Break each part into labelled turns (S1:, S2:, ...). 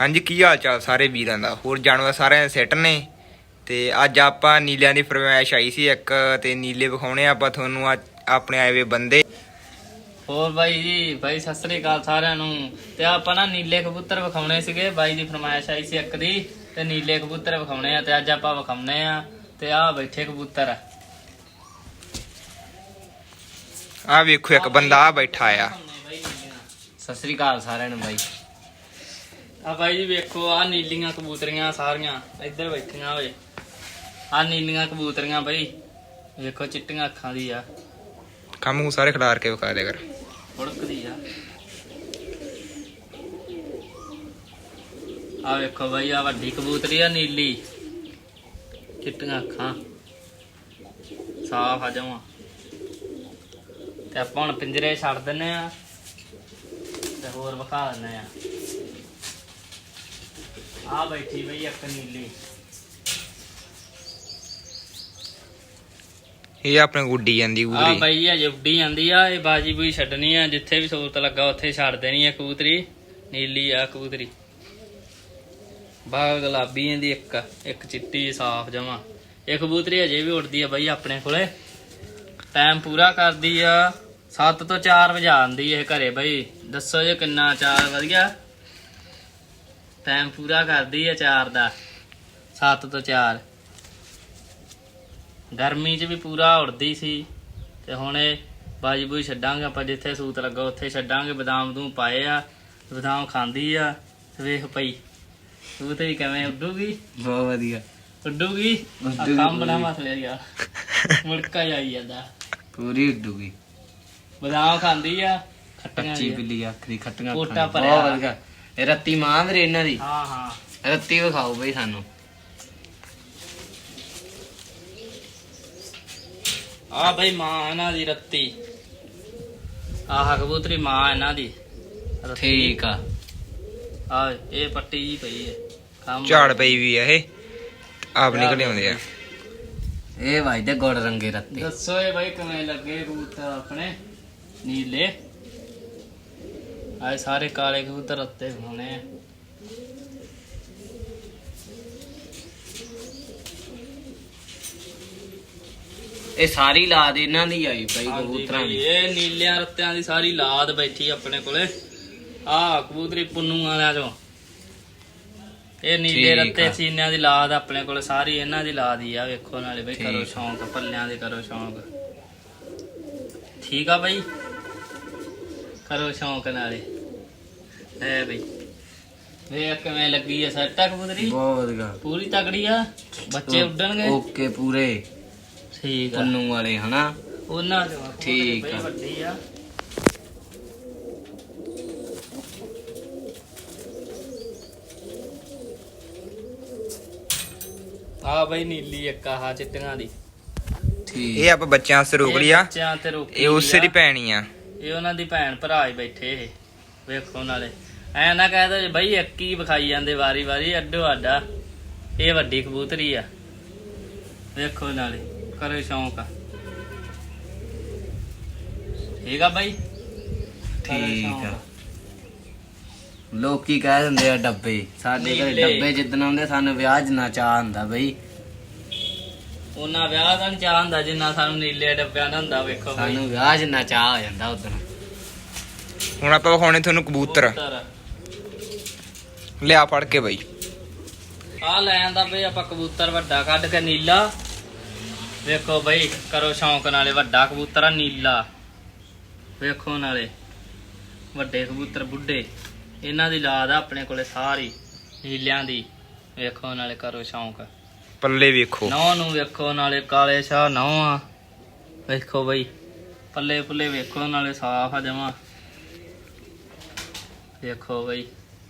S1: ਹਾਂਜੀ ਕੀ ਹਾਲ ਚਾਲ ਸਾਰੇ ਵੀਰਾਂ ਦਾ? ਹੋਰ ਜਾਨਵਰ ਸਾਰਿਆਂ ਦੇ ਸੈੱਟ ਨੇ। ਤੇ ਅੱਜ ਆਪਾਂ ਨੀਲਿਆਂ ਦੀ ਫਰਮਾਇਸ਼ ਆਈ ਸੀ ਇੱਕ ਤੇ ਨੀਲੇ ਵਿਖਾਉਣੇ ਆ ਆਪਾਂ ਤੁਹਾਨੂੰ ਆਪਣੇ ਆਏ ਵੇ ਬੰਦੇ।
S2: ਹੋਰ ਬਾਈ ਜੀ ਬਾਈ ਸਤਿ ਸ੍ਰੀ ਅਕਾਲ ਸਾਰਿਆਂ ਨੂੰ। ਤੇ ਆਪਾਂ ਨਾ ਨੀਲੇ ਕਬੂਤਰ ਵਿਖਾਉਣੇ ਸੀਗੇ ਬਾਈ ਦੀ ਫਰਮਾਇਸ਼ ਆਈ ਸੀ ਇੱਕ ਦੀ ਤੇ ਨੀਲੇ ਕਬੂਤਰ ਵਿਖਾਉਣੇ ਆ ਤੇ ਅੱਜ ਆਪਾਂ ਵਿਖਾਉਣੇ ਆ ਤੇ ਆਹ ਬੈਠੇ ਕਬੂਤਰ। ਆ
S1: ਆਹ ਵੇਖੋ ਇੱਕ ਬੰਦਾ ਆ ਬੈਠਾ ਆ।
S2: ਸਤਿ ਸ੍ਰੀ ਅਕਾਲ ਸਾਰਿਆਂ ਨੂੰ ਬਾਈ। ਆ ਬਾਈ ਜੀ ਵੇਖੋ ਆ ਨੀਲੀਆਂ ਕਬੂਤਰੀਆਂ ਸਾਰੀਆਂ ਇੱਧਰ ਬੈਠੀਆਂ ਹੋਏ ਆ ਨੀਲੀਆਂ ਕਬੂਤਰੀਆਂ ਬਾਈ। ਵੇਖੋ ਚਿੱਟੀਆਂ ਅੱਖਾਂ ਦੀ ਆ।
S1: ਕੰਮ ਨੂੰ ਸਾਰੇ ਖਿਲਾਰ ਕੇ ਵਿਖਾ ਦੇ ਕਰ।
S2: ਫੁੜਕਦੀ ਆ। ਆ ਵੇਖੋ ਬਾਈ ਆ ਵੱਡੀ ਕਬੂਤਰੀ ਆ ਨੀਲੀ। ਚਿੱਟੀਆਂ ਅੱਖਾਂ। ਸਾਫ਼ ਆ ਜਮਾ। ਤੇ ਆਪਾਂ ਹੁਣ ਪਿੰਜਰੇ ਛੱਡ ਦਿੰਨੇ ਆ ਤੇ ਹੋਰ ਵਿਖਾ ਦਿੰਨੇ ਆ। ਆ ਬੈਠੀ ਬਈ ਇੱਕ ਨੀਲੀ।
S1: ਇਹ ਆਪਣੇ ਗੁੱਡੀ ਜਾਂਦੀ
S2: ਆ
S1: ਗੁੱਡੀ
S2: ਬਈ ਆ ਉੱਡੀ ਜਾਂਦੀ ਆ ਇਹ ਬਾਜੀ ਬੂਈ ਛੱਡਣੀ ਆ ਜਿੱਥੇ ਵੀ ਸਹੂਲਤ ਲੱਗਾ ਉੱਥੇ ਛੱਡ ਦੇਣੀ ਆ ਕਬੂਤਰੀ ਨੀਲੀ ਆ ਕਬੂਤਰੀ ਬਾਗ ਗੁਲਾਬੀ ਇਹਦੀ ਇੱਕ ਇੱਕ ਚਿੱਟੀ ਸਾਫ਼ ਜਮਾ। ਇਹ ਕਬੂਤਰੀ ਅਜੇ ਵੀ ਉੱਡਦੀ ਆ ਬਈ ਆਪਣੇ ਕੋਲੇ। ਟਾਈਮ ਪੂਰਾ ਕਰਦੀ ਆ 7 ਤੋਂ 4 ਵਜੇ ਆਉਂਦੀ ਇਹ ਘਰੇ ਬਈ। ਦੱਸੋ ਜੇ ਕਿੰਨਾ ਚਾਰ ਵਧੀਆ ਟਾਈਮ ਪੂਰਾ ਕਰਦੀ ਆ 4 ਦਾ। 7 ਤੋਂ 4 ਗਰਮੀ 'ਚ ਵੀ ਪੂਰਾ ਉੜਦੀ ਸੀ। ਤੇ ਹੁਣ ਇਹ ਬਾਜੀ ਬੂਈ ਛੱਡਾਂਗੇ ਆਪਾਂ ਜਿੱਥੇ ਸੂਤ ਲੱਗਾ ਉੱਥੇ ਛੱਡਾਂਗੇ ਬਦਾਮ ਦੂੰ ਪਾਏ ਆ ਬਦਾਮ ਖਾਂਦੀ ਆ ਵੇਖ ਪਈ ਤੂੰ ਤੇ ਕਿਵੇਂ ਉੱਡੂਗੀ?
S3: ਬਹੁਤ ਵਧੀਆ।
S2: ਉੱਡੂਗੀ?
S3: ਉੱਡੂਗੀ
S2: ਕੰਮ ਬਣਾ। ਮਸਲੇ ਯਾਰ ਮੁੜਕਾ ਜਾਈ ਜਾਂਦਾ।
S3: ਪੂਰੀ ਉੱਡੂਗੀ।
S2: ਬਦਾਮ ਖਾਂਦੀ ਆ ਖੱਟੀਆਂ
S3: ਕੱਚੀ। ਬਿੱਲੀ ਆਖਰੀ ਖੱਟੀਆਂ
S2: ਕੋਟਾ ਭਰਿਆ।
S3: ਬਹੁਤ ਵਧੀਆ। ਰੱਤੀ ਮਾਂ ਮੇਰੇ ਇਹਨਾਂ ਦੀ।
S2: ਹਾਂ ਹਾਂ।
S3: ਰੱਤੀ ਵਿਖਾਓ ਬਈ ਸਾਨੂੰ।
S2: ਆ ਬਈ ਮਾਂ ਇਹਨਾਂ ਦੀ ਰੱਤੀ। ਆਹ ਕਬੂਤਰੀ ਮਾਂ ਇਹਨਾਂ ਦੀ। ਰੱਤੀ।
S3: ਠੀਕ ਆ।
S2: ਆ ਇਹ ਪੱਟੀ ਜੀ ਪਈ ਹੈ। ਕੰਮ
S1: ਝਾੜ ਪਈ ਵੀ ਆ ਇਹ। ਆਪ ਨਿਕਲੇ ਆਉਂਦੇ ਆ।
S3: ਇਹ ਭਾਈ ਦੇ ਗੁੜ ਰੰਗੇ ਰੱਤੀ।
S2: ਦੱਸੋ ਇਹ ਬਾਈ ਕਿਵੇਂ ਲੱਗੇ ਕਬੂਤਰ ਆਪਣੇ? ਨੀਲੇ। ਆਏ ਸਾਰੇ ਕਾਲੇ ਕਬੂਤਰ ਉੱਤੇ ਹੋਣੇ ਆ।
S3: ਇਹ ਸਾਰੀ ਲਾਦ ਇਹਨਾਂ ਦੀ ਆਈ ਭਾਈ
S2: ਹਾਂਜੀ
S3: ਕਬੂਤਰਾਂ ਦੀ।
S2: ਇਹ ਨੀਲਿਆਂ ਰੱਤਿਆਂ ਦੀ ਸਾਰੀ ਲਾਦ ਬੈਠੀ ਆਪਣੇ ਕੋਲੇ। ਆ ਕਬੂਤਰੀ ਪੁੰਨੂ ਵਾਲਿਆਂ ਚੋਂ। ਇਹ ਨੀਲੇ
S3: ਠੀਕ
S2: ਰੱਤੇ। ਸੀਨਿਆਂ ਦੀ ਲਾਦ ਆਪਣੇ ਕੋਲੇ ਸਾਰੀ ਇਹਨਾਂ ਦੀ ਲਾਦ ਹੀ ਆ ਵੇਖੋ ਨਾਲੇ ਬਈ ਕਰੋ
S3: ਠੀਕ।
S2: ਸ਼ੌਂਕ ਪੱਲਿਆਂ ਦੇ ਕਰੋ ਸ਼ੌਂਕ। ਠੀਕ ਆ ਬਈ? ਕਰੋ ਸ਼ੌਂਕ ਨਾਲੇ ਐ ਬਈ। ਵੇਖ ਕਿਵੇਂ ਲੱਗੀ ਐ ਸੱਟਾ ਕਬੂਤਰੀ?
S3: ਬਹੁਤ ਵਧੀਆ
S2: ਪੂਰੀ ਤਗੜੀ ਆ? ਬੱਚੇ ਉੱਡਣਗੇ?
S3: ਓਕੇ ਪੂਰੇ।
S2: ਠੀਕ ਆ।
S3: ਪੰਨੂ ਵਾਲੇ ਹਨਾ?
S2: ਉਹਨਾਂ ਦੇ
S3: ਠੀਕ
S2: ਬਈ
S3: ਆ।
S2: ਵੱਡੀ ਆ। ਆ ਬਈ ਨੀਲੀ ਇੱਕ ਆਹ ਚਿੱਟੀਆਂ ਦੀ।
S3: ਠੀਕ।
S1: ਇਹ ਆਪਾਂ ਬੱਚਿਆਂ ਵਾਸਤੇ ਰੋਕ ਲਈ ਆ
S2: ਬੱਚਿਆਂ ਤੇ ਰੋਕੀ
S1: ਇਹ ਉਸੇ ਦੀ। ਭੈਣੀ ਆ।
S2: ਇਹ ਉਹਨਾਂ ਦੀ ਭੈਣ ਭਰਾ ਹੀ ਬੈਠੇ ਇਹ। ਵੇਖੋ ਨਾਲੇ। ਐ ਨਾ ਕਹਿ ਦੋ ਬਈ ਇੱਕ ਹੀ ਵਿਖਾਈ ਜਾਂਦੇ ਵਾਰੀ ਵਾਰੀ ਅੱਡੋ ਆਡਾ ਇਹ ਵੱਡੀ ਕਬੂਤਰੀ ਆ। ਵੇਖੋ ਨਾਲੇ ਕਰੋ ਸ਼ੌਂਕ ਆ। ਠੀਕ ਆ ਬਾਈ?
S3: ਠੀਕ। ਆ। ਲੋਕੀ ਕਹਿ ਦਿੰਦੇ ਆ ਡੱਬੇ। ਸਾਡੇ ਘਰੇ
S2: ਨੀਲੇ।
S3: ਡੱਬੇ ਜਿੱਦਣ ਆਉਂਦੇ ਸਾਨੂੰ ਵਿਆਹ ਜਨਾ ਚਾਹ ਹੁੰਦਾ ਬਈ।
S2: ਉਹਨਾਂ ਵਿਆਹ ਦਾ ਨੀ ਚਾਹ ਹੁੰਦਾ ਜਿੰਨਾ ਸਾਨੂੰ ਨੀਲੇ ਡੱਬਿਆਂ ਦਾ ਹੁੰਦਾ ਵੇਖੋ ਬਾਈ।
S3: ਸਾਨੂੰ ਵਿਆਹ ਜਨਾ ਚਾਹ ਹੋ ਜਾਂਦਾ ਉਦੋਂ
S1: ਹੁਣ ਆਪਾਂ ਵਿਖਾਉਣੇ ਤੁਹਾਨੂੰ ਕਬੂਤਰ।
S2: ਕਬੂਤਰ।
S1: ਲਿਆ ਫੜ ਕੇ ਬਈ।
S2: ਆ ਲੈ ਆਂਦਾ ਬਈ ਆਪਾਂ ਕਬੂਤਰ ਵੱਡਾ ਕੱਢ ਕੇ ਨੀਲਾ। ਵੇਖੋ ਬਈ ਕਰੋ ਸ਼ੌਂਕ ਨਾਲੇ ਵੱਡਾ ਕਬੂਤਰ ਆ ਨੀਲਾ। ਵੇਖੋ ਨਾਲੇ ਵੱਡੇ ਕਬੂਤਰ ਬੁੱਢੇ। ਇਹਨਾਂ ਦੀ ਲਾਦ ਆ ਆਪਣੇ ਕੋਲੇ ਸਾਰੀ ਨੀਲਿਆਂ ਦੀ। ਵੇਖੋ ਨਾਲੇ ਕਰੋ ਸ਼ੌਂਕ।
S1: ਪੱਲੇ ਵੇਖੋ।
S2: ਨੌ ਨੂੰ ਵੇਖੋ, ਨਾਲੇ ਕਾਲੇ ਸ਼ਾਹ ਨੌ ਆ। ਵੇਖੋ ਬਈ, ਪੱਲੇ ਪੁੱਲੇ ਵੇਖੋ, ਨਾਲੇ ਸਾਫ਼ ਆ ਜਮਾ। ਵੇਖੋ ਬਈ,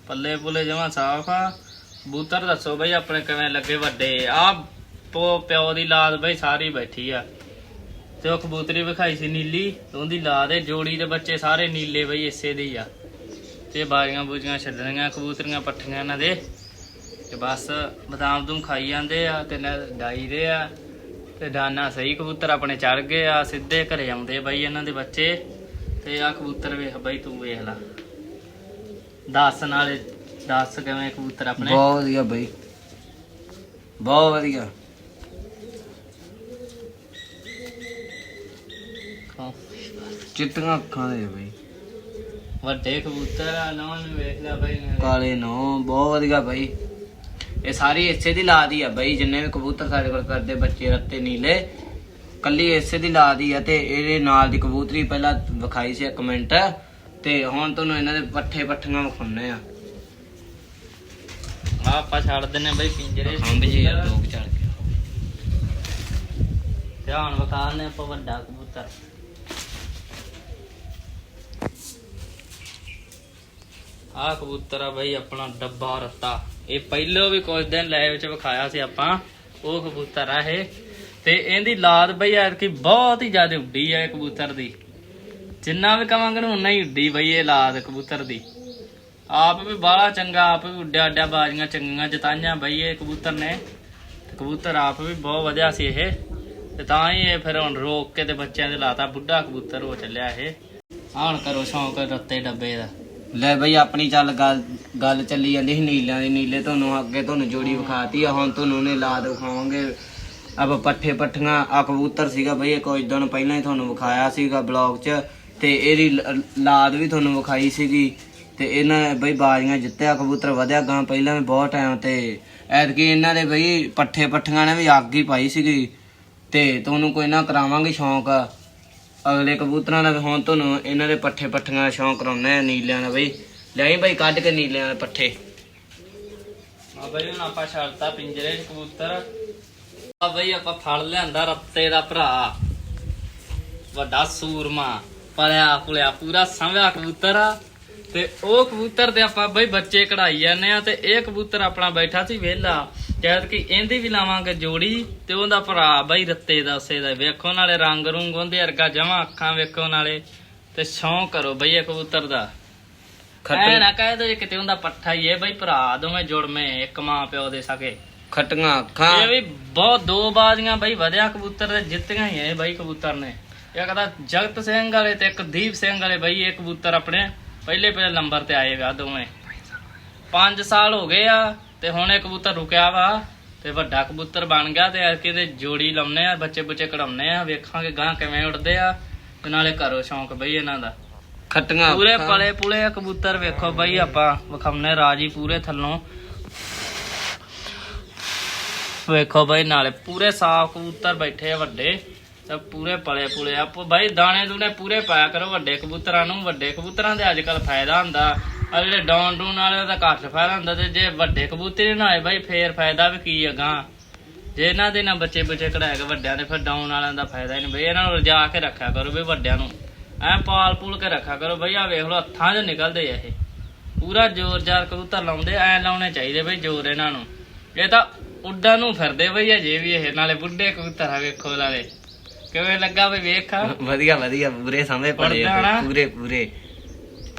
S2: ਪੱਲੇ ਪੁੱਲੇ ਜਮਾ ਸਾਫ਼ ਆ। ਕਬੂਤਰ ਦੱਸੋ ਬਈ, ਆਪਣੇ ਕਿਵੇਂ ਲੱਗੇ ਵੱਡੇ। ਆ ਪੋ, ਪਿਓ ਦੀ ਲਾਦ ਬਈ, ਸਾਰੀ ਬੈਠੀ ਆ। ਤੇ ਉਹ ਕਬੂਤਰੀ ਵਿਖਾਈ ਸੀ ਨੀਲੀ, ਤੇ ਉਹਦੀ ਲਾਦ ਏ, ਜੋੜੀ ਦੇ ਬੱਚੇ ਸਾਰੇ ਨੀਲੇ ਬਈ, ਇਸੇ ਦੇ ਹੀ ਆ। ਤੇ ਬਾਰੀਆਂ ਬੂਜੀਆਂ ਛੱਡਣੀਆਂ ਕਬੂਤਰੀਆਂ ਪੱਠੀਆਂ ਇਹਨਾਂ ਦੇ। ਤੇ ਬਸ ਬਦਾਮ ਦੂਮ ਖਾਈ ਜਾਂਦੇ ਆ ਤੇ ਨਾ ਡਾਈ ਦੇ ਆ ਤੇ ਦਾਨਾ ਸਹੀ ਕਬੂਤਰ ਆਪਣੇ ਚੜ ਗਏ ਆ ਸਿੱਧੇ ਘਰੇ ਆਉਂਦੇ ਬਾਈ ਇਹਨਾਂ ਦੇ ਬੱਚੇ। ਤੇ ਆ ਕਬੂਤਰ ਵੇਖ ਬਾਈ ਤੂੰ ਵੇਖ ਲਾ। 10 ਨਾਲੇ ਦੱਸ ਕਿਵੇਂ ਕਬੂਤਰ ਆਪਣੇ?
S3: ਬਹੁਤ ਵਧੀਆ ਬਈ। ਬਹੁਤ ਵਧੀਆ। ਚਿੱਟੀਆਂ ਅੱਖਾਂ ਦੇ ਬਈ।
S2: ਵੱਡੇ ਕਬੂਤਰ ਆ ਨਾ ਨੂੰ ਵੇਖ ਲੈ ਬਈ।
S3: ਕਾਲੇ ਨੋ ਬਹੁਤ ਵਧੀਆ ਬਈ। ਇਹ ਸਾਰੀ ਇਸੇ ਦੀ ਲਾਦ ਹੀ ਆ ਬਈ ਜਿੰਨੇ ਵੀ ਕਬੂਤਰ ਸਾਡੇ ਕੋਲ ਕਰਦੇ ਬੱਚੇ ਰੱਤੇ ਨੀਲੇ ਕੱਲੀ ਇਸੇ ਦੀ ਲਾਦ ਹੀ ਆ ਤੇ ਇਹਦੇ ਨਾਲ ਦੀ ਕਬੂਤਰੀ ਪਹਿਲਾਂ ਵਿਖਾਈ ਸੀ ਇੱਕ ਮਿੰਟ ਤੇ ਹੁਣ ਤੁਹਾਨੂੰ ਇਹਨਾਂ ਦੇ ਪੱਠੇ ਪੱਠੀਆਂ ਵਿਖਾਉਣੇ ਆ।
S2: ਆਪਾਂ ਛੱਡ ਦਿੰਨੇ ਬਈ ਪਿੰਜਰੇ
S3: ਖੰਭ ਜੀ ਆ। ਲੋਕ ਚੜ ਕੇ
S2: ਧਿਆਨ ਵਿਖਾਣੇ ਆਪਾਂ ਵੱਡਾ ਕਬੂਤਰ। ਆਹ ਕਬੂਤਰ ਆ ਬਈ ਆਪਣਾ ਡੱਬਾ ਰੱਤਾ। ਇਹ ਪਹਿਲਾਂ ਵੀ ਕੁਝ ਦਿਨ ਲਾਈਵ ਚ ਵਿਖਾਇਆ ਸੀ ਆਪਾਂ, ਉਹ ਕਬੂਤਰ ਆ ਇਹ। ਤੇ ਇਹਦੀ ਲਾਦ ਬਈ ਯਾਰ ਕਿ ਬਹੁਤ ਹੀ ਜ਼ਿਆਦਾ ਉੱਡੀ ਆ ਇਹ ਕਬੂਤਰ ਦੀ। ਜਿੰਨਾ ਵੀ ਕਵਾਂਗੇ ਨਾ ਉਨਾ ਹੀ ਉੱਡੀ ਬਈ ਇਹ ਲਾਦ ਕਬੂਤਰ ਦੀ। ਆਪ ਵੀ ਬਾਹਲਾ ਚੰਗਾ, ਆਪ ਵੀ ਉੱਡਿਆ ਉੱਡਿਆ ਬਾਜ਼ੀਆਂ ਚੰਗੀਆਂ ਜਤਾਈਆਂ ਬਈ ਇਹ ਕਬੂਤਰ ਨੇ। ਕਬੂਤਰ ਆਪ ਵੀ ਬਹੁਤ ਵਧੀਆ ਸੀ ਇਹ। ਤੇ ਤਾਂ ਹੀ ਇਹ ਫਿਰ ਹੁਣ ਰੋਕ ਕੇ ਤੇ ਬੱਚਿਆਂ ਦੇ ਲਾਤਾ ਬੁੱਢਾ ਕਬੂਤਰ ਹੋ ਚੱਲਿਆ ਇਹ। ਆਣ ਕਰੋ ਸ਼ੌਂਕ ਰੱਤੇ ਡੱਬੇ ਦਾ।
S3: ਲੈ ਬਈ, ਆਪਣੀ ਚੱਲ ਗੱਲ ਗੱਲ ਚੱਲੀ ਜਾਂਦੀ ਸੀ ਨੀਲਿਆਂ ਦੀ। ਨੀਲੇ ਤੁਹਾਨੂੰ ਅੱਗੇ ਤੁਹਾਨੂੰ ਜੋੜੀ ਵਿਖਾਤੀ ਆ, ਹੁਣ ਤੁਹਾਨੂੰ ਨੇ ਲਾਦ ਵਿਖਾਵਾਂਗੇ ਆਪਾਂ ਪੱਠੇ ਪੱਠੀਆਂ ਆ ਕਬੂਤਰ ਸੀਗਾ ਬਈ, ਇਹ ਕੁਝ ਦਿਨ ਪਹਿਲਾਂ ਹੀ ਤੁਹਾਨੂੰ ਵਿਖਾਇਆ ਸੀਗਾ ਬਲੌਗ 'ਚ। ਤੇ ਇਹਦੀ ਲ- ਲਾਦ ਵੀ ਤੁਹਾਨੂੰ ਵਿਖਾਈ ਸੀਗੀ। ਤੇ ਇਹਨਾਂ ਬਈ ਬਾਜ਼ੀਆਂ ਜਿੱਤਿਆ, ਕਬੂਤਰ ਵਧਿਆ ਗਾਂ ਪਹਿਲਾਂ ਵੀ ਬਹੁਤ ਟਾਈਮ ਤੇ। ਐਤਕੀ ਇਹਨਾਂ ਦੇ ਬਈ ਪੱਠੇ ਪੱਠੀਆਂ ਨੇ ਵੀ ਅੱਗ ਹੀ ਪਾਈ ਸੀਗੀ। ਤੇ ਤੁਹਾਨੂੰ ਕੋਈ ਨਾ ਕਰਾਵਾਂਗੇ ਸ਼ੌਂਕ। ਅਗਲੇ ਕਬੂਤਰਾਂ ਦਾ ਹੁਣ ਤੁਹਾਨੂੰ, ਇਹਨਾਂ ਦੇ ਪੱਠੇ ਪੱਠੀਆਂ ਦਾ ਸ਼ੌਂਕ ਕਰਾਉਣਾ ਹੈ, ਨੀਲਿਆਂ ਦਾ ਬਈ। ਲਿਆਈ ਬਈ, ਕੱਢ ਕੇ ਨੀਲਿਆਂ ਦੇ ਪੱਠੇ।
S2: ਆ ਬਈ, ਹੁਣ ਆਪਾਂ ਛੱਡਤਾ ਪਿੰਜਰੇ 'ਚ ਕਬੂਤਰ। ਆ ਬਈ, ਆਪਾਂ ਫੜ ਲਿਆਂਦਾ ਰੱਤੇ ਦਾ ਭਰਾ। ਵੱਡਾ ਸੂਰਮਾ ਪਲਿਆ ਪੁਲਿਆ ਪੂਰਾ ਸੰਭਿਆ ਕਬੂਤਰ। ਆ ਤੇ ਉਹ ਕਬੂਤਰ ਤੇ ਆਪਾਂ ਬਈ ਬੱਚੇ ਕਢਾਈ ਜਾਂਦੇ ਆ ਤੇ ਇਹ ਕਬੂਤਰ ਆਪਣਾ ਬੈਠਾ ਸੀ ਵਿਹਲਾ। ਜਦ ਕਿ ਇਹਦੀ ਵੀ ਲਾਵਾਂਗੇ ਜੋੜੀ ਤੇ ਉਹਦਾ ਭਰਾ ਬਈ ਰੱਤੇ ਦਾ ਉਸੇ ਦਾ ਵੇਖੋ ਨਾਲੇ ਰੰਗ ਰੂੰਗ ਉਹਦੇ ਵਰਗਾ ਜਮਾ ਅੱਖਾਂ ਵੇਖੋ ਨਾਲੇ ਤੇ ਸ਼ੌਂਕ ਕਰੋ ਬਈ ਇਹ ਕਬੂਤਰ ਦਾ। ਐ
S3: ਖੱਟ
S2: ਨਾ ਕਹਿ ਦੋ ਕਿਤੇ ਉਹਦਾ ਪੱਠਾ ਹੀ ਹੈ ਬਈ ਭਰਾ ਦੋਵੇਂ ਜੁੜਵੇਂ ਇੱਕ ਮਾਂ ਪਿਓ ਦੇ ਸਕੇ।
S3: ਖੱਟੀਆਂ ਅੱਖਾਂ।
S2: ਇਹ ਵੀ ਬਹੁਤ ਦੋ ਬਾਜ਼ੀਆਂ ਬਈ ਵਧਿਆ ਕਬੂਤਰ ਤੇ ਜਿੱਤੀਆਂ ਹੀ ਇਹ ਬਈ ਕਬੂਤਰ ਨੇ। ਇੱਕ ਤਾਂ ਜਗਤ ਸਿੰਘ ਵਾਲੇ ਤੇ ਇੱਕ ਦੀਪ ਸਿੰਘ ਵਾਲੇ ਬਈ ਇਹ ਕਬੂਤਰ ਆਪਣੇ ਪਹਿਲੇ ਪਹਿਲੇ ਨੰਬਰ ਤੇ ਆਏਗਾ ਦੋਵੇਂ। 5 ਸਾਲ ਹੋ ਗਏ ਆ ਤੇ ਹੁਣ ਇਹ ਕਬੂਤਰ ਰੁਕਿਆ ਵਾ ਤੇ ਵੱਡਾ ਕਬੂਤਰ ਬਣ ਗਿਆ ਤੇ ਐਰਕੇ ਦੇ ਜੋੜੀ ਲਾਉਨੇ ਆ ਬੱਚੇ ਬੁੱਚੇ ਕਢਾਉਨੇ ਆ ਵੇਖਾਂਗੇ ਗਾਂ ਕਿਵੇਂ ਉੱਡਦੇ ਆ ਤੇ ਨਾਲੇ ਕਰੋ ਸ਼ੌਂਕ ਬਈ ਇਹਨਾਂ ਦਾ।
S3: ਖੱਟੀਆਂ
S2: ਪੂਰੇ। ਪਲੇ ਪੁਲੇ ਕਬੂਤਰ ਵੇਖੋ ਬਈ ਆਪਾਂ ਵਿਖਾਉਨੇ ਰਾਜੀ ਪੂਰੇ ਥੱਲੋਂ। ਵੇਖੋ ਬਈ ਨਾਲੇ ਪੂਰੇ ਸਾਫ਼ ਕਬੂਤਰ ਬੈਠੇ ਆ ਵੱਡੇ। ਤੇ ਪੂਰੇ ਪਲੇ ਪੁਲੇ ਆ। ਪ- ਦਾਣੇ ਦੂਣੇ ਪੂਰੇ ਪਾਇਆ ਕਰੋ, ਵੱਡੇ ਕਬੂਤਰਾਂ ਨੂੰ। ਵੱਡੇ ਕਬੂਤਰਾਂ ਦੇ ਅੱਜ ਕੱਲ ਫਾਇਦਾ ਹੁੰਦਾ। ਆ ਜਿਹੜੇ ਡੌਨ ਡੂਨ ਵਾਲੇ ਦਾ ਘੱਟ ਫਾਇਦਾ ਹੁੰਦਾ ਤੇ ਜੇ ਵੱਡੇ ਕਬੂਤਰ ਨਾ ਹੋਏ, ਬਈ, ਫੇਰ ਫਾਇਦਾ ਵੀ ਕੀ ਹੈਗਾ? ਜੇ ਇਹਨਾਂ ਦੇ ਨਾ ਬੱਚੇ ਬੱਚੇ ਕਢਾਏ ਕੇ ਵੱਡਿਆਂ ਦੇ, ਫਿਰ ਡਾਊਨ ਵਾਲਿਆਂ ਦਾ ਫਾਇਦਾ ਹੀ ਨਹੀਂ। ਬਈ, ਇਹਨਾਂ ਨੂੰ ਰਜਾ ਕੇ ਰੱਖਿਆ ਕਰੋ ਵੀ ਵੱਡਿਆਂ ਨੂੰ। ਐ ਪਾਲ ਪੂਲ ਕੇ ਰੱਖਿਆ ਕਰੋ। ਬਈ ਆ ਵੇਖ ਲਓ, ਹੱਥਾਂ 'ਚ ਨਿਕਲਦੇ ਆ ਇਹ। ਪੂਰਾ ਜ਼ੋਰ ਜ਼ਾਰ ਕਬੂਤਰ ਲਾਉਂਦੇ, ਐ ਲਾਉਣੇ ਚਾਹੀਦੇ ਬਈ, ਜ਼ੋਰ ਇਹਨਾਂ ਨੂੰ। ਇਹ ਤਾਂ ਉੱਡਾਂ ਨੂੰ ਫਿਰਦੇ ਬਈ ਅਜੇ ਵੀ ਇਹ, ਨਾਲੇ ਬੁੱਢੇ ਕਬੂਤਰ ਆ, ਵੇਖੋ ਨਾਲੇ। ਕਿਵੇਂ ਲੱਗਾ ਬਈ ਵੇਖਾ?
S3: ਵਧੀਆ ਵਧੀਆ ਪੂਰੇ ਸਮੇਂ ਪੜੇ
S2: ਪੜ੍ਹਦਾ ਨਾ।
S3: ਪੂਰੇ ਪੂਰੇ।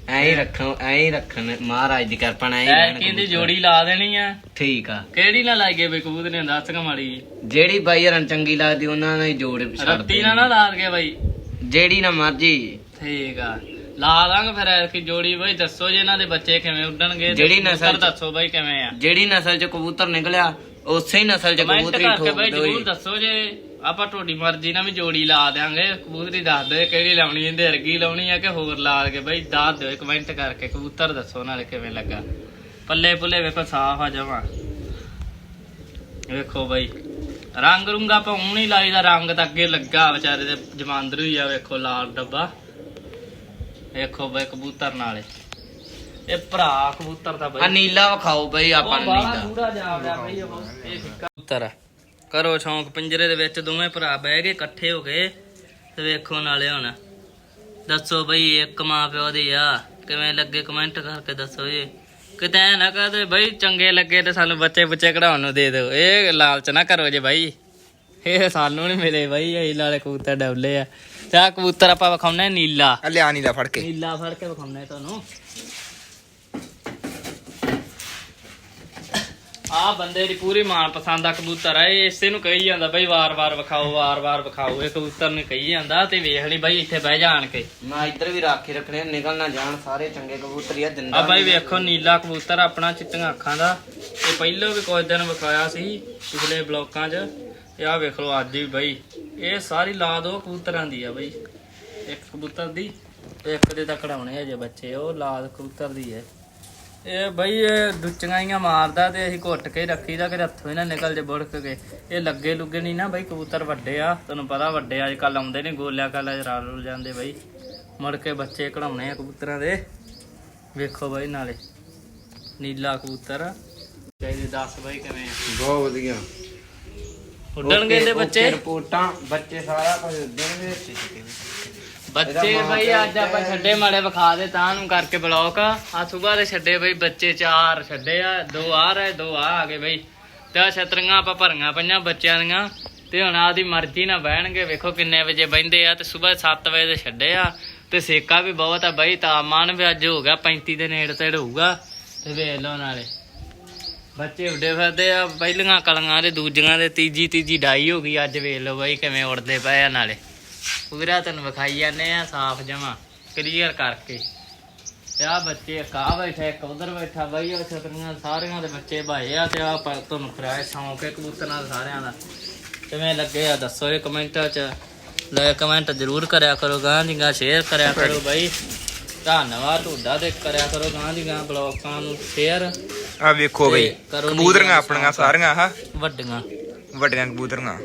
S3: ਐਂ ਹੀ ਰੱਖੋ ਐਂ ਹੀ ਰੱਖਣ ਮਹਾਰਾਜ ਦੀ ਕਿਰਪਾ ਨਾਲ ਐਂ ਹੀ
S2: ਐ
S3: ਰਹਿਣ
S2: ਕਿਹਦੀ
S3: ਕਬੂਤਰ।
S2: ਜੋੜੀ ਲਾ ਦੇਣੀ ਆ।
S3: ਠੀਕ ਆ।
S2: ਕਿਹੜੀ ਨਾ ਲਾਈਏ ਬਈ ਕਬੂਤਰ ਨੇ? ਦੱਸ ਕ ਮਾੜੀ ਜਿਹੀ।
S3: ਜਿਹੜੀ ਬਾਈ ਹਰਨ ਚੰਗੀ ਲੱਗਦੀ ਉਹਨਾਂ ਨਾਲ ਹੀ ਜੋੜ ਛੱਡ
S2: ਰੱਤੀ ਨਾ ਨਾ ਲਾ ਦਗੇ ਬਈ।
S3: ਜਿਹੜੀ ਨਾ ਮਰਜ਼ੀ।
S2: ਠੀਕ ਆ। ਲਾ ਦਾਂਗੇ ਫਿਰ ਐਤਕੀ ਜੋੜੀ ਬਈ। ਦੱਸੋ ਜੇ ਇਹਨਾਂ ਦੇ ਬੱਚੇ ਕਿਵੇਂ ਉੱਡਣਗੇ ਤੇ
S3: ਜਿਹੜੀ
S2: ਕਬੂਤਰ
S3: ਨਸਲ ਚ-
S2: ਦੱਸੋ ਬਈ ਕਿਵੇਂ ਆ।
S3: ਜਿਹੜੀ ਨਸਲ ਚ ਕਬੂਤਰ ਨਿਕਲਿਆ ਉਸੇ ਹੀ ਨਸਲ ਚ
S2: ਕਮੈਂਟ
S3: ਕਬੂਤਰੀ
S2: ਕਰਕੇ
S3: ਠੋਕ
S2: ਬਈ
S3: ਦੋ
S2: ਜਰੂਰ ਦੱਸੋ ਜੇ ਆਪਾਂ ਤੁਹਾਡੀ ਮਰਜ਼ੀ ਨਾਲ ਵੀ ਜੋੜੀ ਲਾ ਦਿਆਂਗੇ ਕਬੂਤਰੀ ਦੱਸ ਦਿਓ ਕਿਹੜੀ ਲਾਉਣੀ ਇਹਦੇ ਅਰਗੀ ਲਾਉਣੀ ਆ ਕਿ ਹੋਰ ਲਾ ਕੇ ਬਈ ਦੱਸ ਦਿਓ ਕਮੈਂਟ ਕਰਕੇ ਕਬੂਤਰ ਦੱਸੋ ਨਾਲੇ ਕਿਵੇਂ ਲੱਗਾ। ਪੱਲੇ ਪੁੱਲੇ ਵੇਖੋ ਸਾਫ਼ ਆ ਜਮਾ। ਵੇਖੋ ਬਈ ਰੰਗ ਰੁੰਗਾ ਆਪਾਂ ਹੁਣ ਹੀ ਲਾਈਦਾ ਰੰਗ ਤਾਂ ਅੱਗੇ ਲੱਗਾ ਵਿਚਾਰੇ ਦੇ ਜਮਾਂਦਰੂ ਹੀ ਆ ਵੇਖੋ ਲਾਲ ਡੱਬਾ। ਵੇਖੋ ਬਈ ਕਬੂਤਰ ਨਾਲੇ ਇਹ। ਭਰਾ ਕਬੂਤਰ ਦਾ
S3: ਆ
S2: ਬਈ
S3: ਨੀਲਾ ਵਿਖਾਓ ਬਈ ਆਪਾਂ ਨੂੰ ਨੀਲਾ।
S2: ਕਬੂਤਰ ਆ। ਕਰੋ ਸ਼ੌਂਕ ਪਿੰਜਰੇ ਦੇ ਵਿੱਚ ਦੋਵੇਂ ਭਰਾ ਬਹਿ ਗਏ ਇਕੱਠੇ ਹੋ ਗਏ ਤੇ ਵੇਖੋ ਨਾਲੇ ਹੁਣ। ਦੱਸੋ ਬਈ ਇੱਕ ਮਾਂ ਪਿਓ ਦੀ ਆ। ਕਿਵੇਂ ਲੱਗੇ? ਕਮੈਂਟ ਕਰਕੇ ਦੱਸੋ ਜੀ। ਕਿਤੇ ਨਾ ਕਹਦੇ ਬਈ ਚੰਗੇ ਲੱਗੇ ਤੇ ਸਾਨੂੰ ਬੱਚੇ ਬੱਚੇ ਕਢਾਉਣ ਨੂੰ ਦੇ ਦਿਓ। ਇਹ ਲਾਲਚ ਨਾ ਕਰੋ ਜੇ ਬਾਈ। ਇਹ ਸਾਨੂੰ ਨਹੀਂ ਮਿਲੇ ਬਾਈ ਇਹ ਨਾਲੇ ਕਬੂਤਰ ਡਬਲੇ ਆ। ਤੇ ਆ ਕਬੂਤਰ ਆਪਾਂ ਵਿਖਾਉਣਾ ਨੀਲਾ।
S1: ਆ ਲਿਆ ਦਾ ਫੜ ਕੇ।
S2: ਨੀਲਾ ਫੜ ਕੇ ਵਿਖਾਉਣਾ ਤੁਹਾਨੂੰ। ਆ ਬੰਦੇ ਦੀ ਪੂਰੀ ਮਾਨ ਪਸੰਦ ਆ ਕਬੂਤਰ ਆ ਇਹ ਇਸੇ ਨੂੰ ਕਹੀ ਜਾਂਦਾ ਬਈ ਵਾਰ-ਵਾਰ ਵਿਖਾਓ ਵਾਰ-ਵਾਰ ਵਿਖਾਓ ਇਹ ਕਬੂਤਰ ਨੂੰ ਕਹੀ ਜਾਂਦਾ ਤੇ ਵੇਖ ਲਈ ਬਈ ਇੱਥੇ ਬਹਿ ਜਾਣ ਕੇ।
S3: ਮੈਂ ਇੱਧਰ ਵੀ ਰਾਖੀ ਰੱਖਣੇ ਨਿਕਲ ਨਾ ਜਾਣ ਸਾਰੇ ਚੰਗੇ ਕਬੂਤਰ ਹੀ ਆ ਦਿੰਦਾ
S2: ਆ ਬਾਈ ਵੇਖੋ ਨੀਲਾ ਕਬੂਤਰ ਆਪਣਾ ਚਿੱਟੀਆਂ ਅੱਖਾਂ ਦਾ ਇਹ ਪਹਿਲਾਂ ਵੀ ਕੁਝ ਦਿਨ ਵਿਖਾਇਆ ਸੀ ਪਿਛਲੇ ਬਲੌਕਾਂ 'ਚ ਤੇ ਆ ਵੇਖ ਲਓ ਅੱਜ ਵੀ ਬਾਈ ਇਹ ਸਾਰੀ ਲਾਦ ਉਹ ਕਬੂਤਰਾਂ ਦੀ ਆ ਬਾਈ। ਇੱਕ ਕਬੂਤਰ ਦੀ ਇੱਕ ਦੇ ਤਾਂ ਕਢਾਉਣੇ ਅਜੇ ਬੱਚੇ ਉਹ ਲਾਦ ਕਬੂਤਰ ਦੀ ਹੈ। ਇਹ ਬਾਈ ਇਹ ਦੁੱਚੀਆਂ ਮਾਰਦਾ ਤੇ ਅਸੀਂ ਘੁੱਟ ਕੇ ਰੱਖੀਦਾ ਕਿ ਹੱਥੋਂ ਹੀ ਨਾ ਨਿਕਲ ਜੇ ਬੁੜਕ ਕੇ। ਇਹ ਲੱਗੇ ਲੁੱਗੇ ਨਹੀਂ ਨਾ ਬਾਈ ਕਬੂਤਰ ਵੱਡੇ ਆ ਤੁਹਾਨੂੰ ਪਤਾ ਵੱਡੇ ਅੱਜ ਕੱਲ ਆਉਂਦੇ ਨੇ ਗੋਲਿਆ ਕਾਲਾ ਰਲ ਰੁਲ ਜਾਂਦੇ ਬਾਈ। ਮੁੜ ਕੇ ਬੱਚੇ ਕਢਾਉਣੇ ਆ ਕਬੂਤਰਾਂ ਦੇ। ਵੇਖੋ ਬਾਈ ਨਾਲੇ ਨੀਲਾ ਕਬੂਤਰ। ਚਾਹੀਦੇ 10 ਬਾਈ ਕਿਵੇਂ
S3: ਬਹੁਤ ਵਧੀਆ।
S2: ਉੱਡਣਗੇ ਇਹਦੇ ਬੱਚੇ?
S3: ਰਿਪੋਰਟਾਂ ਬੱਚੇ ਸਾਰਾ ਕੁਝ ਦੇਣਗੇ
S2: ਬੱਚੇ ਬਾਈ ਅੱਜ ਆਪਾਂ ਛੱਡੇ ਮਾੜੇ ਵਿਖਾ ਦੇ ਤਾਂ ਨੂੰ ਕਰਕੇ ਬਲੌਕ ਆ। ਸਵੇਰ ਦੇ ਛੱਡੇ ਬਈ ਬੱਚੇ ਚਾਰ ਛੱਡੇ ਆ ਦੋ ਆ ਰਹੇ ਦੋ ਆ ਆ ਗਏ ਬਈ। ਤੇ ਛਤਰੀਆਂ ਆਪਾਂ ਭਰੀਆਂ ਪਈਆਂ ਬੱਚਿਆਂ ਦੀਆਂ। ਤੇ ਹੁਣ ਆਦੀ ਮਰਜ਼ੀ ਨਾਲ ਬਹਿਣਗੇ ਵੇਖੋ ਕਿੰਨੇ ਵਜੇ ਬਹਿੰਦੇ ਆ ਤੇ ਸਵੇਰ 7 ਵਜੇ ਦੇ ਛੱਡੇ ਆ। ਤੇ ਸੇਕਾ ਵੀ ਬਹੁਤ ਆ ਬਈ ਤਾਪਮਾਨ ਵੀ ਅੱਜ ਹੋ ਗਿਆ 35 ਦੇ ਨੇੜੇ ਤੇੜ ਹੋਊਗਾ। ਤੇ ਵੇਖ ਲਓ ਨਾਲੇ। ਬੱਚੇ ਉੱਡੇ ਫਿਰਦੇ ਆ ਪਹਿਲੀਆਂ ਕਲੀਆਂ ਦੇ ਦੂਜੀਆਂ ਦੇ ਤੀਜੀ ਤੀਜੀ ਡਾਈ ਹੋ ਗਈ ਅੱਜ ਵੇਖ ਲਓ ਬਾਈ ਕਿਵੇਂ ਉੜਦੇ ਪਏ ਆ ਨਾਲੇ। ਪੂਰਾ ਤੈਨੂੰ ਵਿਖਾਈ ਜਾਂਦੇ ਆ ਸਾਫ਼ ਜਮਾ ਕਲੀਅਰ ਕਰਕੇ। ਤੇ ਆ ਬੱਚੇ ਕਾ ਬੈਠਾ ਇੱਕ ਉਧਰ ਬੈਠਾ ਬਾਈ ਉਹ ਛਤਰੀਆਂ ਸਾਰਿਆਂ ਦੇ ਬੱਚੇ ਭਾਏ ਆ ਤੇ ਆ ਤੁਹਾਨੂੰ ਫਰਾਇ ਸ਼ੌਂਕ ਹੈ ਕਬੂਤਰਾਂ ਦਾ ਸਾਰਿਆਂ ਦਾ। ਕਿਵੇਂ ਲੱਗੇ ਆ ਦੱਸੋ ਇਹ ਕਮੈਂਟਾਂ 'ਚ। ਲੈ ਕਮੈਂਟ ਜ਼ਰੂਰ ਕਰਿਆ ਕਰੋ ਗਾਂ ਦੀ ਗਾਂ ਸ਼ੇਅਰ ਕਰਿਆ ਕਰੋ ਬਾਈ। ਧੰਨਵਾਦ ਤੁਹਾਡਾ ਤੇ ਕਰਿਆ ਕਰੋ ਗਾਂ ਦੀ ਗਾਂ ਬਲੌਗਾਂ ਨੂੰ ਸ਼ੇਅਰ
S1: ਆ ਵੇਖੋ ਬਈ ਕਬੂਤਰੀਆਂ ਆਪਣੀਆਂ ਸਾਰੀਆਂ ਆਹ।
S2: ਵੱਡੀਆਂ।
S1: ਵੱਡੀਆਂ ਕਬੂਤਰੀਆਂ।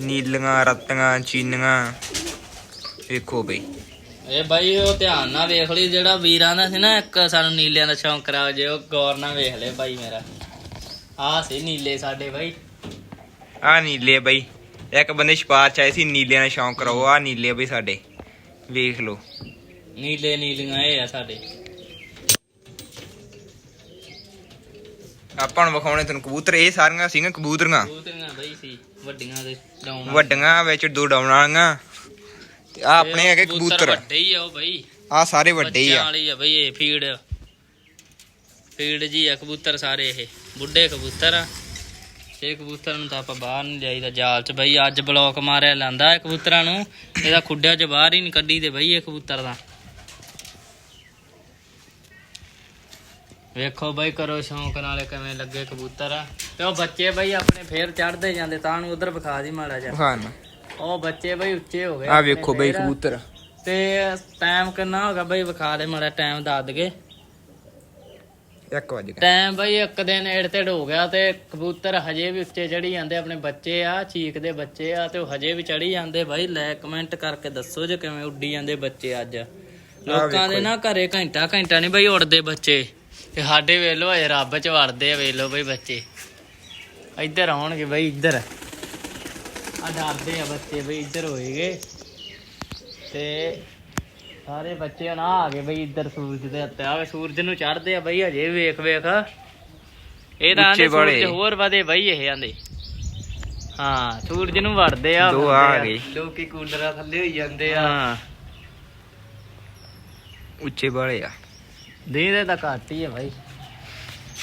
S1: ਨੀਲੀਆਂ ਰਤੀਆਂ ਚੀਨੀਆਂ। ਵੇਖੋ ਬਈ।
S2: ਇਹ ਬਾਈ ਉਹ ਧਿਆਨ ਨਾਲ ਵੇਖ ਲਈ ਜਿਹੜਾ ਵੀਰਾਂ ਦਾ ਸੀ ਨਾ ਇੱਕ ਸਾਨੂੰ ਨੀਲਿਆਂ ਦਾ ਸ਼ੌਂਕ ਕਰਾ ਜੇ ਉਹ ਗੌਰ ਨਾਲ ਵੇਖ ਲੈ ਬਾਈ ਮੇਰਾ। ਆਹ ਸੀ ਨੀਲੇ ਸਾਡੇ ਬਾਈ।
S1: ਆ ਨੀਲੇ ਬਈ। ਇੱਕ ਬੰਦੇ ਚ ਆਏ ਸੀ ਨੀਲਿਆਂ ਦਾ ਸ਼ੌਂਕ ਕਰੋ ਆ ਨੀਲੇ ਬਈ ਸਾਡੇ। ਵੇਖ ਲਓ।
S2: ਨੀਲੇ ਨੀਲੀਆਂ ਇਹ ਆ ਸਾਡੇ।
S1: ਆਪਾਂ ਨੂੰ ਵਿਖਾਉਣੇ ਤੁਹਾਨੂੰ ਕਬੂਤਰ ਇਹ ਸਾਰੀਆਂ ਸੀਗੀਆਂ ਕਬੂਤਰੀਆਂ।
S2: ਕਬੂਤਰੀਆਂ ਬਾਈ ਸੀ ਵੱਡੀਆਂ ਦੇ ਡਾਉਣ
S1: ਵੱਡੀਆਂ ਵਿੱਚ ਦੋ ਡਾਉਣ ਵਾਲੀਆਂ। ਤੇ ਆ ਆਪਣੇ ਹੈਗੇ ਕਬੂਤਰ
S2: ਵੱਡੇ ਹੀ ਆ ਉਹ ਬਾਈ।
S1: ਆ ਸਾਰੇ ਵੱਡੇ ਹੀ ਆ।
S2: ਵਾਲੀ ਆ ਬਈ ਇਹ ਫੀਡ। ਫੀਡ ਜੀ ਆ ਕਬੂਤਰ ਸਾਰੇ ਇਹ। ਬੁੱਢੇ ਕਬੂਤਰ ਆ। ਇਹ ਕਬੂਤਰ ਨੂੰ ਤਾਂ ਆਪਾਂ ਬਾਹਰ ਨਹੀਂ ਜਾਈਦਾ ਜਾਲ 'ਚ ਬਈ। ਅੱਜ ਬਲੌਕ ਮਾਰਿਆ ਲਾਂਦਾ ਇਹ ਕਬੂਤਰਾਂ ਨੂੰ। ਇਹਦਾ ਖੁੱਡਿਆਂ 'ਚ ਬਾਹਰ ਹੀ ਨਹੀਂ ਕੱਢੀ ਦੇ ਬਈ ਇਹ ਕਬੂਤਰ ਦਾ। ਵੇਖੋ ਬਈ ਕਰੋ ਸ਼ੌਂਕ ਨਾਲੇ ਕਿਵੇਂ ਲੱਗੇ ਕਬੂਤਰ। ਤੇ ਉਹ ਬੱਚੇ ਬਈ ਆਪਣੇ ਫੇਰ ਚੜਦੇ ਜਾਂਦੇ ਤਾਂ ਨੂੰ ਉਧਰ ਵਿਖਾ ਦੀ ਮਾੜਾ ਜਿਹਾ।
S1: ਹਾਂ
S2: ਉਹ ਬੱਚੇ ਬਈ ਉੱਚੇ ਹੋ ਗਏ
S1: ਆ ਵੇਖੋ ਬਈ। ਕਬੂਤਰ।
S2: ਤੇ ਟਾਈਮ ਕਿੰਨਾ ਹੋ ਗਿਆ ਬਈ ਵਿਖਾ ਦੇ ਮਾੜਾ ਟਾਈਮ ਦੱਸ ਦਗੇ
S1: ਵਜ
S2: ਟਾਈਮ ਬਈ ਇੱਕ ਦਿਨ ਏੜ ਤੇ ਹੋ ਗਿਆ ਤੇ ਕਬੂਤਰ ਹਜੇ ਵੀ ਉੱਚੇ ਚੜੀ ਜਾਂਦੇ ਆਪਣੇ ਬੱਚੇ ਆ ਚੀਕ ਦੇ ਬੱਚੇ ਆ ਤੇ ਉਹ ਹਜੇ ਵੀ ਚੜੀ ਜਾਂਦੇ ਬਾਈ। ਲੈ ਕਮੈਂਟ ਕਰਕੇ ਦੱਸੋ ਜੇ ਕਿਵੇਂ ਉੱਡੀ ਜਾਂਦੇ ਬੱਚੇ ਅੱਜ। ਲੋਕਾਂ ਦੇ ਨਾ ਘਰੇ ਘੰਟਾ ਘੰਟਾ ਨਹੀਂ ਬਈ ਉੜਦੇ ਬੱਚੇ। ਤੇ ਸਾਡੇ ਵੇਲੋ ਅਜੇ ਰੱਬ ਚ ਵੜਦੇ ਆ ਵੇਲੋ ਬਈ ਬੱਚੇ। ਇੱਧਰ ਆਉਣਗੇ ਬਈ ਇੱਧਰ। ਆ ਡਰਦੇ ਆ ਬੱਚੇ ਬਈ ਇੱਧਰ ਹੋਏਗੇ। ਤੇ ਸਾਰੇ ਬੱਚੇ ਨਾ ਆ ਗਏ ਬਈ ਇੱਧਰ ਸੂਰਜ ਦੇ ਉੱਤੇ ਆਵੇ ਸੂਰਜ ਨੂੰ ਚੜਦੇ ਆ ਬਈ ਹਜੇ ਵੇਖ ਵੇਖ। ਇਹ ਤਾਂ ਆਂਦੇ ਸੂਰਜ। ਹੋਰ ਵਧੇ ਬਈ ਇਹ ਆਂਦੇ। ਹਾਂ ਸੂਰਜ ਨੂੰ ਵੜਦੇ ਆ
S1: ਦੋ ਆ ਗਏ।
S3: ਲੋਕੀ ਕੂਲਰਾਂ ਥੱਲੇ ਹੋਈ ਜਾਂਦੇ ਆ।
S2: ਹਾਂ।
S1: ਉੱਚੇ ਵਾਲੇ ਆ।
S2: ਦੇ ਤਾਂ ਘੱਟ ਹੀ ਆ ਬਾਈ।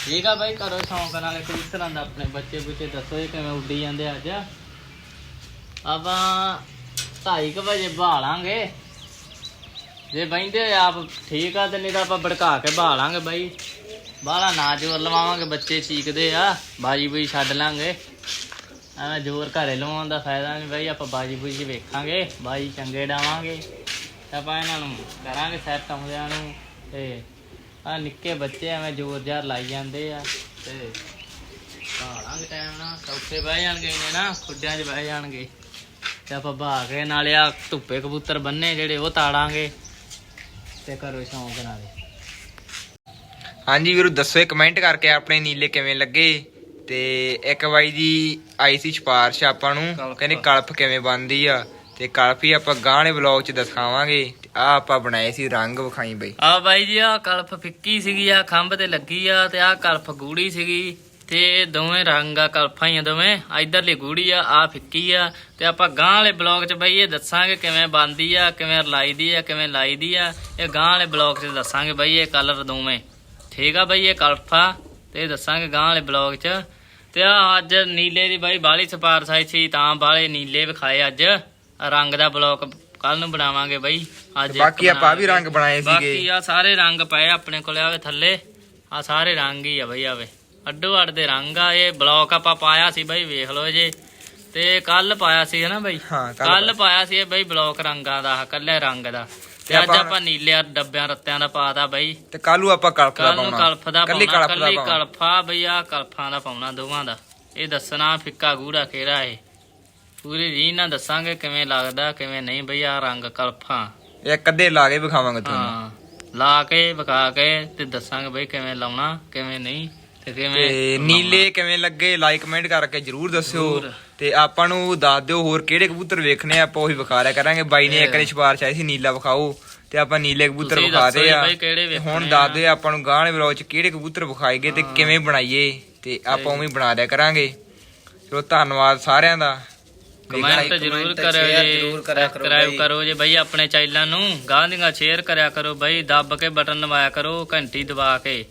S2: ਠੀਕ ਆ ਬਾਈ, ਕਰੋ ਸ਼ੌਂਕ ਨਾਲੇ ਤਰ੍ਹਾਂ ਦਾ ਆਪਣੇ ਬੱਚੇ ਬੁੱਚੇ ਦੱਸੋ ਇਹ ਕਿਵੇਂ ਉੱਡੀ ਜਾਂਦੇ ਅੱਜ। ਆਪਾਂ 2:30 ਵਜੇ ਬਹਾਲਾਂਗੇ। ਜੇ ਬੈਂਦੇ ਆਪ ਠੀਕ ਆ ਤੇ ਨਹੀਂ ਤਾਂ ਆਪਾਂ ਭੜਕਾ ਕੇ ਬਹਾਲਾਂਗੇ ਬਾਈ। ਬਾਹਲਾ ਨਾ ਜ਼ੋਰ ਲਵਾਵਾਂਗੇ, ਬੱਚੇ ਚੀਕਦੇ ਆ, ਬਾਜੀ ਬੂਜੀ ਛੱਡ ਲਾਂਗੇ। ਐਵੇਂ ਜ਼ੋਰ ਘਰੇ ਲਵਾਉਣ ਦਾ ਫਾਇਦਾ ਨਹੀਂ ਬਾਈ, ਆਪਾਂ ਬਾਜੀ ਬੂਜੀ ਵੇਖਾਂਗੇ, ਬਾਜੀ ਚੰਗੇ ਡਾਵਾਂਗੇ। ਤੇ ਆਪਾਂ ਇਹਨਾਂ ਨੂੰ ਕਰਾਂਗੇ ਸੈੱਟ ਆਉਂਦਿਆਂ ਨੂੰ ਤੇ ਆ ਨਿੱਕੇ ਬੱਚੇ ਐਵੇਂ ਜ਼ੋਰ ਜ਼ਾਰ ਲਾਈ ਜਾਂਦੇ ਆ ਤੇ ਭਾਲਾਂਗੇ ਟਾਈਮ ਨਾਲ ਸੌਖੇ ਬਹਿ ਜਾਣਗੇ ਇਹਨੇ ਨਾ ਖੁੱਡਿਆਂ 'ਚ ਬਹਿ ਜਾਣਗੇ। ਤੇ ਆਪਾਂ ਭਾ ਕੇ ਨਾਲੇ ਆ ਧੁੱਪੇ ਕਬੂਤਰ ਬੰਨੇ ਜਿਹੜੇ ਉਹ ਤਾੜਾਂਗੇ ਤੇ ਕਰੋ ਸ਼ੌਂਕ ਨਾਲੇ।
S1: ਹਾਂਜੀ ਵੀਰੋ ਦੱਸੋ ਕਮੈਂਟ ਕਰਕੇ ਆਪਣੇ ਨੀਲੇ ਕਿਵੇਂ ਲੱਗੇ? ਤੇ ਇੱਕ ਬਾਈ ਦੀ ਆਈ ਸੀ ਸਿਫਾਰਿਸ਼ ਆਪਾਂ ਨੂੰ। ਕਹਿੰਦੇ ਕਲਪ ਕਿਵੇਂ ਬਣਦੀ ਆ? ਤੇ ਕਲਪ ਹੀ ਆਪਾਂ ਗਾਂ ਵਾਲੇ ਵਲੌਗ 'ਚ ਦਿਖਾਵਾਂਗੇ। ਆ ਆਪਾਂ ਬਣਾਏ ਸੀ ਰੰਗ ਵਿਖਾਈ ਬਈ।
S2: ਆ ਬਾਈ ਜੀ, ਆ ਕਲਫ ਫਿੱਕੀ ਸੀਗੀ, ਆ ਖੰਭ ਤੇ ਲੱਗੀ ਆ ਤੇ ਆ ਕਲਫ ਗੂੜੀ ਸੀਗੀ ਤੇ ਇਹ ਦੋਵੇਂ ਰੰਗ ਆ ਕਲਫਾਂ ਹੀ ਆ ਦੋਵੇਂ। ਆ ਇਧਰਲੀ ਗੂੜੀ ਆ ਆ ਫਿੱਕੀ ਆ ਤੇ ਆਪਾਂ ਗਾਂ ਵਾਲੇ ਬਲੌਗ 'ਚ ਬਈ ਇਹ ਦੱਸਾਂਗੇ ਕਿਵੇਂ ਬਣਦੀ ਆ, ਕਿਵੇਂ ਰਲਾਈਦੀ ਆ, ਕਿਵੇਂ ਲਾਈ ਦੀ ਆ। ਇਹ ਗਾਂ ਵਾਲੇ ਬਲੌਗ 'ਚ ਦੱਸਾਂਗੇ ਬਈ ਇਹ ਕਲਰ ਦੋਵੇਂ। ਠੀਕ ਆ ਬਈ, ਇਹ ਕਲਫ ਆ ਤੇ ਦੱਸਾਂਗੇ ਗਾਂ ਵਾਲੇ ਬਲੌਗ 'ਚ। ਤੇ ਆ ਅੱਜ ਨੀਲੇ ਦੀ ਬਾਈ ਬਾਲੀ ਸਪਾਰਸ ਆਈ ਸੀ, ਤਾਂ ਬਾਲੇ ਨੀਲੇ ਵਿਖਾਏ ਅੱਜ। ਰੰਗ ਦਾ ਬਲੌਗ ਕੱਲ ਨੂੰ ਬਣਾਵਾਂਗੇ ਬਾਈ। ਅੱਜ
S1: ਬਾਕੀ ਆਪਾਂ ਵੀ। ਰੰਗ ਬਣਾਏ
S2: ਬਾਕੀ
S1: ਸੀਗੇ
S2: ਆ ਸਾਰੇ ਰੰਗ ਪਏ ਆਪਣੇ ਕੋਲੇ ਆਵੇ ਥੱਲੇ। ਆ ਸਾਰੇ ਰੰਗ ਹੀ ਆ ਬਈ ਆਵੇ ਅੱਡੋ ਅੱਡ ਦੇ ਰੰਗ ਆ ਇਹ। ਬਲੌਕ ਆਪਾਂ ਪਾਇਆ ਸੀ ਬਈ ਵੇਖ ਲਓ ਜੇ। ਤੇ ਕੱਲ ਪਾਇਆ ਸੀ ਹਨਾ ਬਈ?
S1: ਕੱਲ
S2: ਪਾਇਆ ਸੀ। ਇਹ ਬਈ ਬਲੌਕ ਰੰਗਾਂ ਦਾ ਕੱਲੇ ਰੰਗ ਦਾ। ਤੇ ਅੱਜ
S1: ਆਪਾਂ-
S2: ਨੀਲੇ ਡੱਬਿਆਂ ਰੱਤਿਆਂ ਦਾ ਪਾਤਾ ਬਈ।
S1: ਤੇ ਕੱਲ ਆਪਾਂ ਕਲਪ ਦਾ ਪਾਉਣਾ।
S2: ਕਲਫ ਦਾ ਪਾਉਣਾ ਕੱਲੀ ਕਲਫਾ ਬਈ ਆ ਕਲਫਾਂ ਦਾ ਪਾਉਣਾ ਦੋਵਾਂ ਦਾ। ਇਹ ਦੱਸਣਾ ਫਿੱਕਾ ਗੂੜਾ ਕਿਹੜਾ ਇਹ। ਪੂਰੀ ਰੀਝ ਨਾਲ ਦੱਸਾਂਗੇ ਕਿਵੇਂ ਲੱਗਦਾ ਕਿਵੇਂ ਨਹੀਂ ਬਈ ਆ ਰੰਗ ਕਲਫਾਂ
S1: ਇੱਕ ਅੱਧੇ ਲਾ ਕੇ ਵਿਖਾਵਾਂਗੇ ਤੁਹਾਨੂੰ।
S2: ਹਾਂ ਲਾ ਕੇ ਵਿਖਾ ਕੇ ਤੇ ਦੱਸਾਂਗੇ ਬਈ ਕਿਵੇਂ ਲਾਉਣਾ ਕਿਵੇਂ ਨਹੀਂ ਤੇ ਕਿਵੇਂ
S1: ਤੇ ਨੀਲੇ ਕਿਵੇਂ ਲੱਗੇ ਲਾਈਕ ਕਮੈਂਟ ਕਰਕੇ ਜਰੂਰ ਦੱਸਿਓ।
S2: ਜ਼ਰੂਰ।
S1: ਤੇ ਆਪਾਂ ਨੂੰ ਦੱਸ ਦਿਓ ਹੋਰ ਕਿਹੜੇ ਕਬੂਤਰ ਵੇਖਣੇ ਆ ਆਪਾਂ ਉਹੀ ਵਿਖਾ ਰਿਆ ਕਰਾਂਗੇ। ਬਾਈ ਨੇ ਇੱਕ ਨੇ ਸਿਫਾਰਿਸ਼ ਆਈ ਸੀ ਨੀਲਾ ਵਿਖਾਓ। ਤੇ ਆਪਾਂ ਨੀਲੇ ਕਬੂਤਰ
S2: ਤੁਸੀਂ
S1: ਵਿਖਾਤੇ
S2: ਦੱਸੋ ਜੀ
S1: ਆ।
S2: ਬਾਈ ਕਿਹੜੇ
S1: ਤੇ ਹੁਣ
S2: ਵੇਖਣੇ
S1: ਦੱਸ। ਦਿਓ ਆਪਾਂ ਨੂੰ ਗਾਂ ਵਾਲੇ ਵਲੌਗ ਚ ਕਿਹੜੇ ਕਬੂਤਰ ਵਿਖਾਏਗੇ ਤੇ ਕਿਵੇਂ ਬਣਾਈਏ। ਤੇ ਆਪਾਂ ਉਵੇਂ ਹੀ ਬਣਾ ਦਿਆ ਕਰਾਂਗੇ। ਚਲੋ ਧੰਨਵਾਦ ਸਾਰਿਆਂ ਦਾ।
S2: ਕਮੈਂਟ ਜ਼ਰੂਰ ਕਰਿਓ ਜੀ।
S3: ਜ਼ਰੂਰ ਕਰਿਆ ਕਰੋ
S2: ਸਬਸਕ੍ਰਾਈਬ। ਕਰੋ ਜੀ ਬਈ ਆਪਣੇ ਚੈਨਲ ਨੂੰ। ਗਾਂ ਦੀਆਂ ਸ਼ੇਅਰ ਕਰਿਆ ਕਰੋ ਬਈ। ਦੱਬ ਕੇ ਬਟਨ ਦਬਾਇਆ ਕਰੋ। ਘੰਟੀ ਦਬਾ ਕੇ।